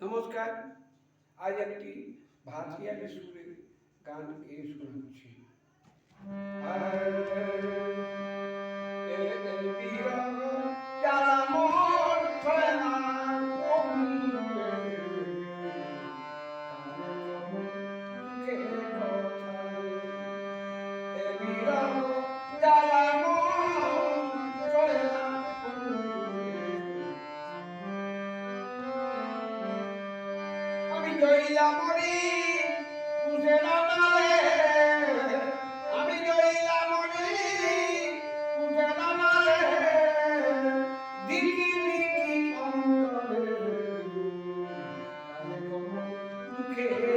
নমস্কার আজ একটি ভাতিয়ালি সুরে গান গেয়ে শোনাচ্ছি জইলা মরি তুসে নালে। আমি জইলা মরি তুসে নালে। দিকি দিকি অন্তরে আমি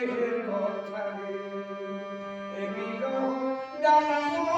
দেশের ঘর ছাড়ে। এ বিরহ